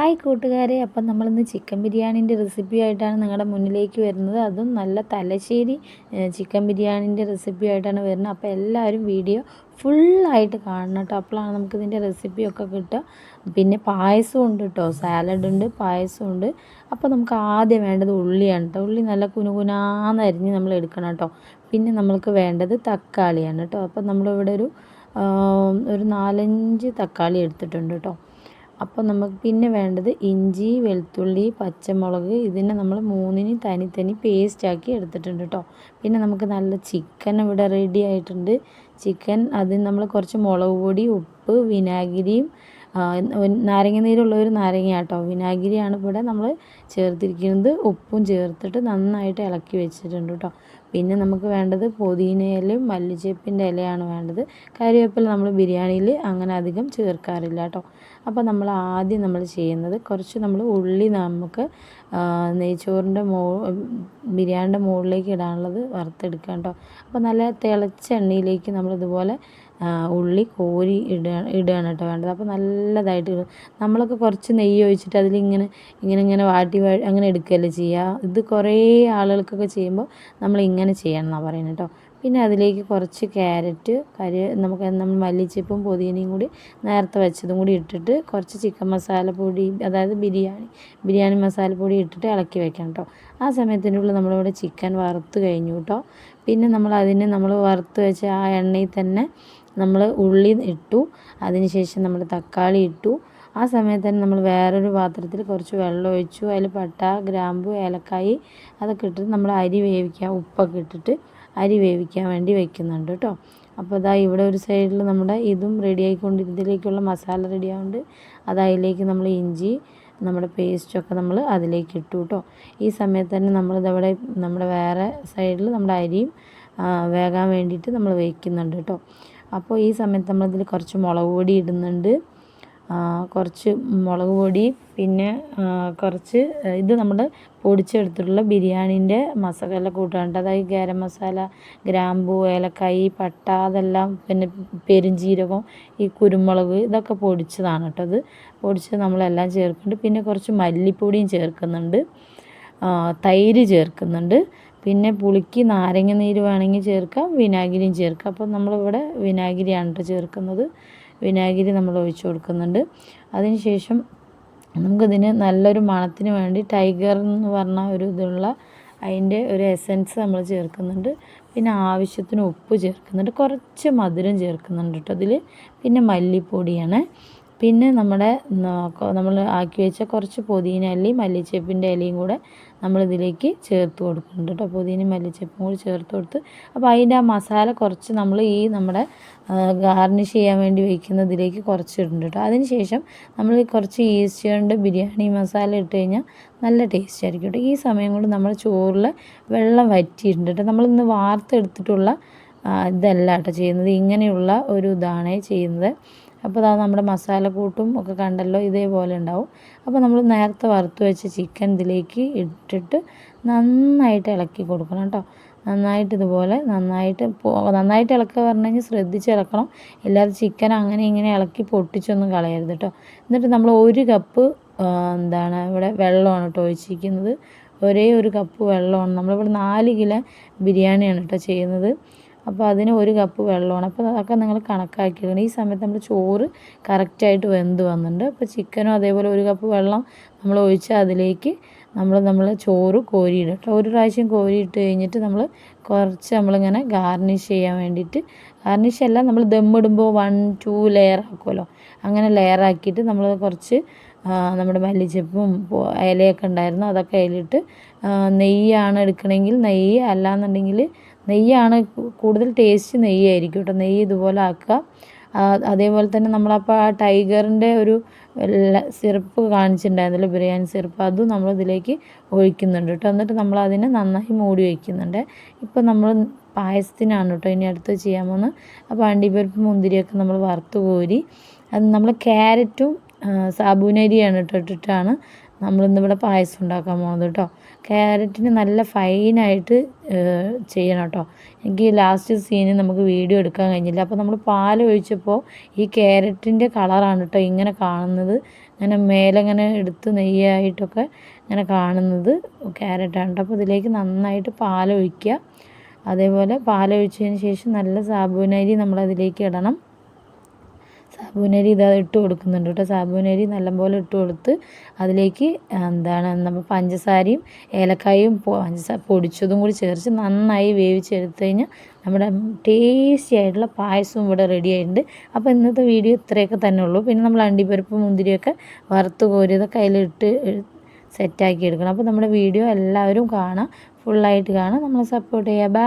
Hi കൂട്ടുകാരെ അപ്പം നമ്മളിന്ന് ചിക്കൻ ബിരിയാണീന്റെ റെസിപ്പി ആയിട്ടാണ് നിങ്ങളുടെ മുന്നിലേക്ക് വരുന്നത്. അതും നല്ല തലശ്ശേരി ചിക്കൻ ബിരിയാണീന്റെ റെസിപ്പി ആയിട്ടാണ് വരുന്നത്. അപ്പോൾ എല്ലാവരും വീഡിയോ ഫുള്ളായിട്ട് കാണണം കേട്ടോ. അപ്പോഴാണ് നമുക്കിതിന്റെ റെസിപ്പിയൊക്കെ കിട്ടുക. പിന്നെ പായസം ഉണ്ട് കേട്ടോ. സാലഡ് ഉണ്ട് പായസം ഉണ്ട്. അപ്പോൾ നമുക്ക് ആദ്യം വേണ്ടത് ഉള്ളിയാണ് കേട്ടോ. ഉള്ളി നല്ല കുനുകുനാന്ന് അരിഞ്ഞ് നമ്മൾ എടുക്കണം കേട്ടോ. പിന്നെ നമ്മൾക്ക് വേണ്ടത് തക്കാളിയാണ് കേട്ടോ. അപ്പോൾ നമ്മളിവിടെ ഒരു ഒരു നാലഞ്ച് തക്കാളി എടുത്തിട്ടുണ്ട് കേട്ടോ. അപ്പോൾ നമുക്ക് പിന്നെ വേണ്ടത് ഇഞ്ചി വെളുത്തുള്ളി പച്ചമുളക് ഇതിനെ നമ്മൾ മൂന്നിന് തനി തനി പേസ്റ്റാക്കി എടുത്തിട്ടുണ്ട് കേട്ടോ പിന്നെ നമുക്ക് നല്ല ചിക്കൻ ഇവിടെ റെഡി ആയിട്ടുണ്ട്. ചിക്കൻ അതിന് നമ്മൾ കുറച്ച് മുളക് പൊടി ഉപ്പ് വിനാഗിരിയും നാരങ്ങ ഒരു നാരങ്ങ കേട്ടോ വിനാഗിരിയാണ് ഇവിടെ നമ്മൾ ചേർത്തിരിക്കുന്നത്. ഉപ്പും ചേർത്തിട്ട് നന്നായിട്ട് ഇളക്കി വെച്ചിട്ടുണ്ട് കേട്ടോ പിന്നെ നമുക്ക് വേണ്ടത് പുതിന ഇലയും മല്ലിച്ചേപ്പിന്റെ ഇലയാണ് വേണ്ടത്. കറിവേപ്പില നമ്മൾ ബിരിയാണിയിൽ അങ്ങനെ അധികം ചേർക്കാറില്ല കേട്ടോ. അപ്പോൾ നമ്മൾ ആദ്യം നമ്മൾ ചെയ്യുന്നത് കുറച്ച് നമ്മൾ ഉള്ളി നമുക്ക് നെയ്ച്ചോറിന്റെ മോ ബിരിയാണിന്റെ മുകളിലേക്ക് ഇടാനുള്ളത് വറുത്തെടുക്കാം കേട്ടോ. അപ്പോൾ നല്ല തിളച്ച എണ്ണയിലേക്ക് നമ്മളിതുപോലെ ഉള്ളി കോരി ഇടുക ഇടുകയാണ് കേട്ടോ വേണ്ടത്. അപ്പോൾ നല്ലതായിട്ട് നമ്മളൊക്കെ കുറച്ച് നെയ്യ് ഒഴിച്ചിട്ട് അതിലിങ്ങനെ ഇങ്ങനെ ഇങ്ങനെ വാട്ടി അങ്ങനെ എടുക്കുകയല്ലേ ചെയ്യുക. ഇത് കുറേ ആളുകൾക്കൊക്കെ ചെയ്യുമ്പോൾ നമ്മൾ ഇങ്ങനെ ചെയ്യണം എന്നാണ് പറയുന്നത് കേട്ടോ. പിന്നെ അതിലേക്ക് കുറച്ച് ക്യാരറ്റ് കരി നമുക്ക് നമ്മൾ മല്ലിച്ചപ്പും പുതിനയും കൂടി നേരത്തെ വെച്ചതും കൂടി ഇട്ടിട്ട് കുറച്ച് ചിക്കൻ മസാലപ്പൊടി അതായത് ബിരിയാണി ബിരിയാണി മസാലപ്പൊടി ഇട്ടിട്ട് ഇളക്കി വെക്കണം കേട്ടോ. ആ സമയത്തിനുള്ളിൽ നമ്മളിവിടെ ചിക്കൻ വറുത്ത് കഴിഞ്ഞു കേട്ടോ. പിന്നെ നമ്മൾ അതിന് നമ്മൾ വറുത്ത് വെച്ച ആ എണ്ണയിൽ തന്നെ നമ്മൾ ഉള്ളി ഇട്ടു അതിനുശേഷം നമ്മൾ തക്കാളി ഇട്ടു. ആ സമയത്ത് തന്നെ നമ്മൾ വേറൊരു പാത്രത്തിൽ കുറച്ച് വെള്ളം ഒഴിച്ചു അതിൽ പട്ട ഗ്രാമ്പു ഏലക്കായി അതൊക്കെ ഇട്ടിട്ട് നമ്മൾ അരി വേവിക്കാൻ ഉപ്പൊക്കെ ഇട്ടിട്ട് അരി വേവിക്കാൻ വേണ്ടി വെക്കുന്നുണ്ട് കേട്ടോ അപ്പോൾ അതാ ഇവിടെ ഒരു സൈഡിൽ നമ്മുടെ ഇതും റെഡി ആയിക്കൊണ്ട് ഇതിലേക്കുള്ള മസാല റെഡി ആവുന്നുണ്ട് അത് അതിലേക്ക് നമ്മൾ ഇഞ്ചി നമ്മുടെ പേസ്റ്റൊക്കെ നമ്മൾ അതിലേക്ക് ഇട്ടു കേട്ടോ ഈ സമയത്ത് തന്നെ നമ്മളിതവിടെ നമ്മുടെ വേറെ സൈഡിൽ നമ്മുടെ അരിയും വേകാൻ വേണ്ടിയിട്ട് നമ്മൾ വയ്ക്കുന്നുണ്ട് കേട്ടോ അപ്പോൾ ഈ സമയത്ത് നമ്മളിതിൽ കുറച്ച് മുളക് പൊടി ഇടുന്നുണ്ട്. കുറച്ച് മുളക് പൊടി പിന്നെ കുറച്ച് ഇത് നമ്മൾ പൊടിച്ചെടുത്തിട്ടുള്ള ബിരിയാണീന്റെ മസാല കൂട്ടാനുണ്ട് അതായത് ഗരം മസാല ഗ്രാമ്പു ഏലക്കായി പട്ട അതെല്ലാം പിന്നെ പെരുംജീരകം ഈ കുരുമുളക് ഇതൊക്കെ പൊടിച്ചതാണ് കേട്ടോ അത്. പൊടിച്ച് നമ്മളെല്ലാം ചേർക്കുന്നുണ്ട്. പിന്നെ കുറച്ച് മല്ലിപ്പൊടിയും ചേർക്കുന്നുണ്ട്. തൈര് ചേർക്കുന്നുണ്ട്. പിന്നെ പുളിക്ക് നാരങ്ങ നീര് വേണമെങ്കിൽ ചേർക്കാം വിനാഗിരിയും ചേർക്കാം. അപ്പോൾ നമ്മളിവിടെ വിനാഗിരിയാണ് കേട്ടോ ചേർക്കുന്നത്. വിനാഗിരി നമ്മൾ ഒഴിച്ചു കൊടുക്കുന്നുണ്ട്. അതിനുശേഷം നമുക്കിതിന് നല്ലൊരു മണത്തിന് വേണ്ടി ടൈഗർ എന്ന് പറഞ്ഞ ഒരു ഇതുള്ള അതിന്റെ ഒരു എസൻസ് നമ്മൾ ചേർക്കുന്നുണ്ട്. പിന്നെ ആവശ്യത്തിന് ഉപ്പ് ചേർക്കുന്നുണ്ട്. കുറച്ച് മധുരം ചേർക്കുന്നുണ്ട് കേട്ടോ അതിൽ പിന്നെ മല്ലിപ്പൊടിയാണ്. പിന്നെ നമ്മുടെ നമ്മൾ ആക്കി വെച്ച കുറച്ച് പുതിന ഇലയും മല്ലിച്ചപ്പിന്റെ ഇലയും കൂടെ നമ്മളിതിലേക്ക് ചേർത്ത് കൊടുക്കുന്നുണ്ട് കേട്ടോ. പുതിനയും മല്ലിച്ചപ്പും കൂടി ചേർത്ത് കൊടുത്ത് അപ്പോൾ അതിന്റെ ആ മസാല കുറച്ച് നമ്മൾ ഈ നമ്മുടെ ഗാർണിഷ് ചെയ്യാൻ വേണ്ടി വയ്ക്കുന്നതിലേക്ക് കുറച്ച് ഇടുന്നുണ്ട് കേട്ടോ. അതിന് ശേഷം നമ്മൾ കുറച്ച് ഈസ്റ്റ് ബിരിയാണി മസാല ഇട്ട് കഴിഞ്ഞാൽ നല്ല ടേസ്റ്റ് ആയിരിക്കും കേട്ടോ. ഈ സമയം കൊണ്ട് നമ്മൾ ചോറിൽ വെള്ളം വറ്റിയിട്ടുണ്ട് കേട്ടോ. നമ്മളിന്ന് വാർത്തെടുത്തിട്ടുള്ള ഇതല്ല കേട്ടോ ചെയ്യുന്നത്. ഇങ്ങനെയുള്ള ഒരു ഇതാണ് ചെയ്യുന്നത്. അപ്പോൾ അതാ നമ്മുടെ മസാല കൂട്ടും ഒക്കെ കണ്ടല്ലോ ഇതേപോലെ ഉണ്ടാവും. അപ്പോൾ നമ്മൾ നേരത്തെ വറുത്ത് വെച്ച ചിക്കൻ ഇതിലേക്ക് ഇട്ടിട്ട് നന്നായിട്ട് ഇളക്കി കൊടുക്കണം കേട്ടോ. നന്നായിട്ട് ഇതുപോലെ നന്നായിട്ട് നന്നായിട്ട് ഇളക്കുക പറഞ്ഞു കഴിഞ്ഞാൽ ശ്രദ്ധിച്ച് ഇളക്കണം. ഇല്ലാതെ ചിക്കൻ അങ്ങനെ ഇങ്ങനെ ഇളക്കി പൊട്ടിച്ചൊന്നും കളയരുത് കേട്ടോ. എന്നിട്ട് നമ്മൾ ഒരു കപ്പ് എന്താണ് ഇവിടെ വെള്ളമാണ് കേട്ടോ ഒഴിച്ചിരിക്കുന്നത്. ഒരേ ഒരു കപ്പ് വെള്ളമാണ്. നമ്മളിവിടെ നാല് കിലോ ബിരിയാണിയാണ് കേട്ടോ ചെയ്യുന്നത്. അപ്പോൾ അതിന് ഒരു കപ്പ് വെള്ളമാണ്. അപ്പോൾ അതൊക്കെ നിങ്ങൾ കണക്കാക്കിയിടണം ഈ സമയത്ത് നമ്മൾ ചോറ് കറക്റ്റായിട്ട് വെന്ത് വന്നിട്ടുണ്ട്. അപ്പോൾ ചിക്കനും അതേപോലെ ഒരു കപ്പ് വെള്ളം നമ്മൾ ഒഴിച്ച് അതിലേക്ക് നമ്മൾ നമ്മൾ ചോറ് കോരിയിടും കേട്ടോ. ഒരു പ്രാവശ്യം കോരിയിട്ട് കഴിഞ്ഞിട്ട് നമ്മൾ കുറച്ച് നമ്മളിങ്ങനെ ഗാർണിഷ് ചെയ്യാൻ വേണ്ടിയിട്ട് ഗാർണിഷ് അല്ല നമ്മൾ ദമ്മിടുമ്പോൾ വൺ ടു ലെയർ ആക്കുമല്ലോ. അങ്ങനെ ലെയർ ആക്കിയിട്ട് നമ്മൾ കുറച്ച് നമ്മുടെ മല്ലിച്ചപ്പും ഇലയൊക്കെ ഉണ്ടായിരുന്നു. അതൊക്കെ അതിലിട്ട് നെയ്യാണ് എടുക്കണമെങ്കിൽ നെയ്യ് അല്ലാന്നുണ്ടെങ്കിൽ നെയ്യാണ് കൂടുതൽ ടേസ്റ്റ് നെയ്യായിരിക്കും കേട്ടോ. നെയ്യ് ഇതുപോലെ ആക്കുക. അതേപോലെ തന്നെ നമ്മളപ്പോൾ ആ ടൈഗറിന്റെ ഒരു സിറപ്പ് കാണിച്ചിട്ടുണ്ടായിരുന്നല്ലോ ബിരിയാണി സിറപ്പ്. അതും നമ്മൾ ഇതിലേക്ക് ഒഴിക്കുന്നുണ്ട് കേട്ടോ. എന്നിട്ട് നമ്മൾ അതിനെ നന്നായി മൂടി വയ്ക്കുന്നുണ്ട് ഇപ്പോൾ നമ്മൾ പായസത്തിനാണ് കേട്ടോ ഇനി അടുത്ത് ചെയ്യാൻ പോകുന്നത്. അപ്പോൾ അണ്ടിപ്പരിപ്പ് മുന്തിരിയൊക്കെ നമ്മൾ വറുത്ത് കോരി. അത് നമ്മൾ ക്യാരറ്റും സാബൂനരിയാണ് കേട്ടോ ഇട്ടിട്ടാണ് നമ്മളിന്നിവിടെ പായസം ഉണ്ടാക്കാൻ പോകുന്നത് കേട്ടോ ക്യാരറ്റിന് നല്ല ഫൈനായിട്ട് ചെയ്യണം കേട്ടോ എനിക്ക് ലാസ്റ്റ് സീനിൽ നമുക്ക് വീഡിയോ എടുക്കാൻ കഴിഞ്ഞില്ല. അപ്പോൾ നമ്മൾ പാൽ ഒഴിച്ചപ്പോൾ ഈ ക്യാരറ്റിന്റെ കളറാണ് കേട്ടോ ഇങ്ങനെ കാണുന്നത്. അങ്ങനെ മേലെ ഇങ്ങനെ എടുത്ത് നെയ്യായിട്ടൊക്കെ ഇങ്ങനെ കാണുന്നത് ക്യാരറ്റാണ് കേട്ടോ അപ്പോൾ ഇതിലേക്ക് നന്നായിട്ട് പാലൊഴിക്കുക അതേപോലെ പാലൊഴിച്ചതിന് ശേഷം നല്ല സാബുനരി നമ്മളതിലേക്ക് ഇടണം. സാബുനരി ഇതാ ഇട്ട് കൊടുക്കുന്നുണ്ട് കേട്ടോ. സാബുനരി നല്ലപോലെ ഇട്ട് കൊടുത്ത് അതിലേക്ക് എന്താണ് നമ്മൾ പഞ്ചസാരയും ഏലക്കായും പഞ്ചസാര പൊടിച്ചതും കൂടി ചേർച്ച് നന്നായി വേവിച്ചെടുത്ത് കഴിഞ്ഞാൽ നമ്മുടെ ടേസ്റ്റി ആയിട്ടുള്ള പായസവും ഇവിടെ റെഡി ആയിട്ടുണ്ട്. അപ്പോൾ ഇന്നത്തെ വീഡിയോ ഇത്രയൊക്കെ തന്നെ ഉള്ളൂ. പിന്നെ നമ്മൾ അണ്ടിപ്പരിപ്പ് മുന്തിരിയൊക്കെ വറുത്ത് കോരിയതൊക്കെ അതിലിട്ട് സെറ്റാക്കി എടുക്കണം. അപ്പോൾ നമ്മുടെ വീഡിയോ എല്ലാവരും കാണാം. ഫുള്ളായിട്ട് കാണാം. നമ്മളെ സപ്പോർട്ട് ചെയ്യുക ബൈ